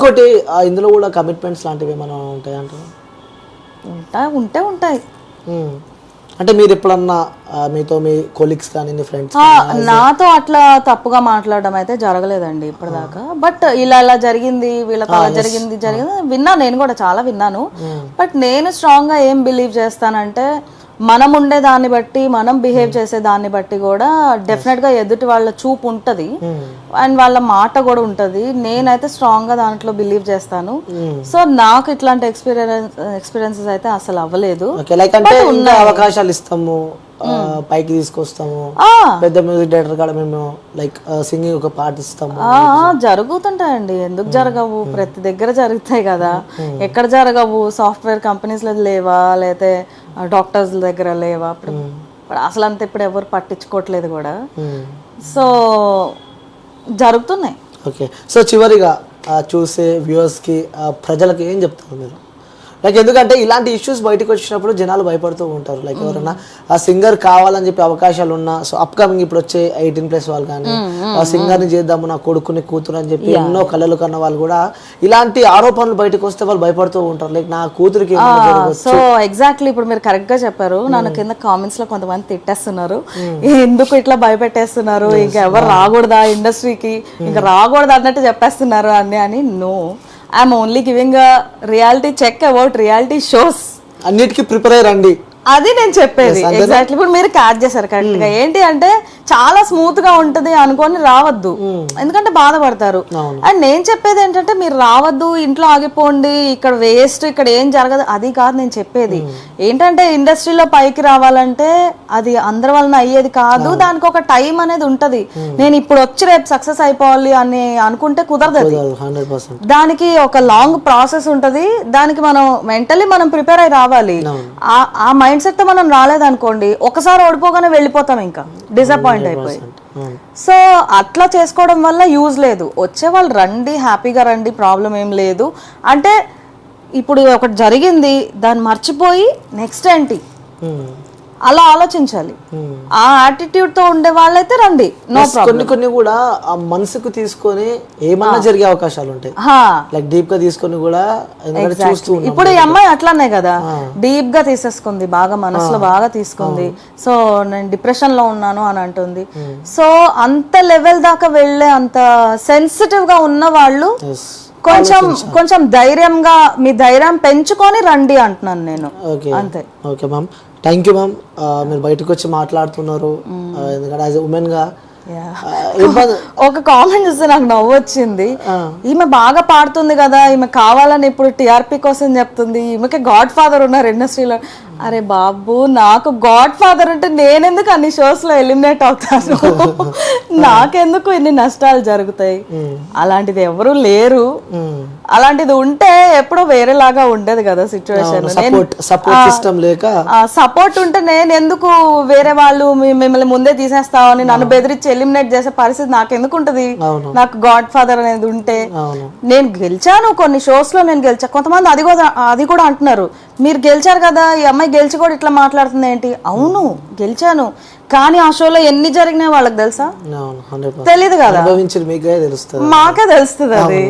ఇంకోటి ఇందులో కూడా కమిట్మెంట్స్ లాంటివి ఏమైనా ఉంటాయి అంటారు? ఉంటాయి ఉంటే ఉంటాయి. అంటే మీరు ఎప్పుడన్నా మీతో మీ కొలీగ్స్ కానీ మీ ఫ్రెండ్స్ నాతో అట్లా తప్పుగా మాట్లాడడం అయితే జరగలేదండి ఇప్పటిదాకా. బట్ ఇలా ఇలా జరిగింది వీళ్ళతో అలా జరిగింది జరిగింది. విన్నాను నేను కూడా చాలా విన్నాను. బట్ నేను స్ట్రాంగ్గా ఏం బిలీవ్ చేస్తానంటే మనం ఉండే దాన్ని బట్టి మనం బిహేవ్ చేసే దాన్ని బట్టి కూడా డెఫినెట్గా ఎదుటి వాళ్ళ చూపు ఉంటది. అండ్ వాళ్ళ మాట కూడా ఉంటది. నేనైతే స్ట్రాంగ్గా దాంట్లో బిలీవ్ చేస్తాను. సో నాకు ఇట్లాంటి ఎక్స్పీరియన్స్ ఎక్స్పీరియన్సెస్ అయితే అసలు అవ్వలేదు. అవకాశాలు ఇస్తాము. ఆ, పైకి తీసుకొస్తాము. పెద్ద మ్యూజిక్ డైరెక్టర్ కాడ మేము లైక్ సింగింగ్ ఒక పాట ఇస్తాము. జరుగుతుంటాయండి. ఎందుకు జరగవు? ప్రతి దగ్గర జరుగుతాయి కదా. ఎక్కడ జరగవు? సాఫ్ట్వేర్ కంపెనీస్లో లేవా? లేకపోతే డాక్టర్స్ దగ్గర లేవా? ఇప్పుడు అసలు అంత ఇప్పుడు ఎవరు పట్టించుకోవట్లేదు కూడా. సో జరుగుతున్నాయి. ఓకే. సో చివరిగా చూసే వ్యూవర్స్కి ప్రజలకి ఏం చెప్తారు మీరు? లైక్ ఎందుకంటే ఇలాంటి ఇష్యూస్ బయటకు వచ్చినప్పుడు జనాలు భయపడుతూ ఉంటారు. లైక్ ఎవరైనా ఆ సింగర్ కావాలని చెప్పి అవకాశాలు ఉన్నా సో అప్కమింగ్ ఇప్పుడు వచ్చే ఎయిటీన్ ప్లస్ వాళ్ళు కానీ ఆ సింగర్ని చేద్దాము నా కొడుకుని కూతురు అని చెప్పి ఎన్నో కళలు కన్న వాళ్ళు కూడా ఇలాంటి ఆరోపణలు బయటకు వస్తే వాళ్ళు భయపడుతూ ఉంటారు. లైక్ నా కూతురికి సో ఎగ్జాక్ట్లీ ఇప్పుడు మీరు కరెక్ట్గా చెప్పారు. నన్ను కింద కామెంట్స్లో కొంతమంది తిట్టేస్తున్నారు. ఎందుకు ఇట్లా భయపెట్టేస్తున్నారు? ఇంకా ఎవరు రాకూడదా ఇండస్ట్రీకి ఇంకా రాకూడదు అన్నట్టు చెప్పేస్తున్నారు అని అని no I'm only giving reality check about reality shows అన్నిటికీ ప్రిపేర్ అయ్యి రండి. అది నేను చెప్పేది. ఎగ్జాక్ట్లీ ఇప్పుడు మీరు క్యాచ్ చేశారు కరెక్ట్గా. ఏంటి అంటే చాలా స్మూత్గా ఉంటది అనుకొని రావద్దు. ఎందుకంటే బాధపడతారు. అండ్ నేను చెప్పేది ఏంటంటే మీరు రావద్దు ఇంట్లో ఆగిపోండి ఇక్కడ వేస్ట్ ఇక్కడ ఏం జరగదు అది కాదు నేను చెప్పేది. ఏంటంటే ఇండస్ట్రీలో పైకి రావాలంటే అది అందరి వలన అయ్యేది కాదు దానికి ఒక టైం అనేది ఉంటది. నేను ఇప్పుడు వచ్చి రేపు సక్సెస్ అయిపోవాలి అని అనుకుంటే కుదరదు అది. దానికి ఒక లాంగ్ ప్రాసెస్ ఉంటది. దానికి మనం మెంటలీ మనం ప్రిపేర్ అయి రావాలి. ఆ- ఆ మైండ్ సెట్తో మనం రాలేదనుకోండి ఒకసారి ఓడిపోగానే వెళ్ళిపోతాం ఇంకా. డిసప్పాయింట్ అయిపోయి సో అట్లా చేసుకోవడం వల్ల యూజ్ లేదు. వచ్చే వాళ్ళు రండి హ్యాపీగా రండి ప్రాబ్లం ఏం లేదు. అంటే ఇప్పుడు ఒకటి జరిగింది దాన్ని మర్చిపోయి నెక్స్ట్ ఏంటి? అలా ఆలోచించాలి. ఆ యాటిట్యూడ్తో ఉండే వాళ్ళైతే రండి. నో కొన్ని కొన్ని కూడా ఆ మనసుకు తీసుకొని ఏమన్నా జరిగే అవకాశాలు ఉంటాయి. హా. లైక్ డీప్గా తీసుకొని కూడా చూస్తూ ఇప్పుడు ఈ అమ్మాయి అట్లానే కదా. డీప్గా తీసేసుకుంది బాగా మనసులో బాగా తీసుకుంది. సో నేను డిప్రెషన్లో ఉన్నాను అని అంటుంది. సో అంత లెవెల్ దాకా వెళ్ళే అంత సెన్సిటివ్గా ఉన్న వాళ్ళు. కొంచెం కొంచెం ధైర్యంగా మీ ధైర్యం పెంచుకొని రండి అంటున్నాను నేను. ఓకే అంతే. Okay ma'am thank you ma'am మీరు బయటకు వచ్చి మాట్లాడుతున్నారు. ఆ, ఎందుకంటే యాజ్ ఉమెన్గా Yeah. ఆ, ఇబ్బంది ఒక కామెంట్ చూస్తే నాకు నవ్వు వచ్చింది. ఈమె బాగా పాడుతుంది కదా ఈమె కావాలని ఇప్పుడు టిఆర్పి కోసం చెప్తుంది. ఈమెకి గాడ్ ఫాదర్ ఉన్నారు ఇండస్ట్రీలో అరే బాబు నాకు గాడ్ ఫాదర్ ఉంటే నేనెందుకు అన్ని షోస్లో ఎలిమినేట్ అవుతాను? నాకెందుకు ఇన్ని నష్టాలు జరుగుతాయి? అలాంటిది ఎవరు లేరు. అలాంటిది ఉంటే ఎప్పుడో వేరేలాగా ఉండేది కదా సిచ్యువేషన్ సపోర్ట్ ఉంటే నేను ఎందుకు వేరే వాళ్ళు మిమ్మల్ని ముందే తీసేస్తామని నన్ను బెదిరించి ఎలిమినేట్ చేసే పరిస్థితి నాకు ఎందుకు ఉంటది. నాకు గాడ్ ఫాదర్ అనేది ఉంటే నేను గెలిచాను కొన్ని షోస్లో నేను గెలిచా. కొంతమంది అది కూడా అది కూడా అంటున్నారు. మీరు గెలిచారు కదా ఈ అమ్మాయి గెలిచి కూడా ఇట్లా మాట్లాడుతుంది ఏంటి? అవును గెలిచాను. కానీ ఆ షోలో ఎన్ని జరిగినాయి వాళ్ళకి తెలుసా? తెలీదు కదా. మీకే తెలుస్తుంది. మాకే తెలుస్తుంది అది.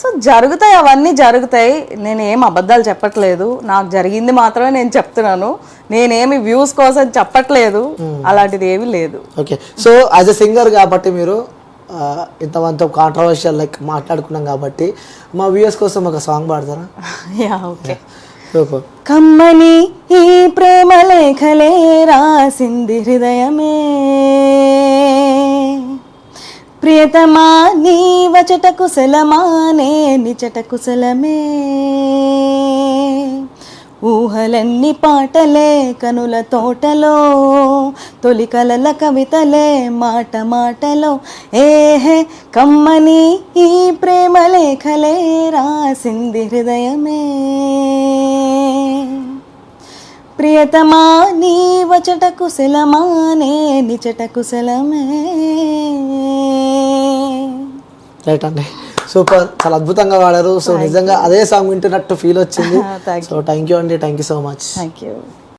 సో జరుగుతాయి అవన్నీ జరుగుతాయి. నేను ఏం అబద్ధాలు చెప్పట్లేదు. నాకు జరిగింది మాత్రమే నేను చెప్తున్నాను. నేనేమి వ్యూస్ కోసం చెప్పట్లేదు. అలాంటిది ఏమీ లేదు. Okay. So as a singer కాబట్టి మీరు ఇంతమంత కాంట్రవర్షియల్ లైక్ మాట్లాడుకున్నాం కాబట్టి మా వ్యూయర్స్ కోసం ఒక సాంగ్ పాడతారా? యా ఓకే కమ్మని ఈ ప్రేమ లేఖలే రాసింది హృదయమే. ప్రియతమా నీ వచట కుశలమానే నిచట కుశలమే ఊహలన్నీ పాటలే కనుల తోటలో తొలి కలల కవితలే మాట మాటలో. ఏహే కమ్మని ఈ ప్రేమ లేఖలే రాసింది హృదయమే. ప్రియతమా నీ వచట కుశలమానే నిచట కుశలమే రైట్ అండి సూపర్ చాలా అద్భుతంగా వాడారు. సో నిజంగా అదే సాంగ్ వింటున్నట్టు ఫీల్ వచ్చింది. సో థ్యాంక్ యూ అండి. Thank you so much thank you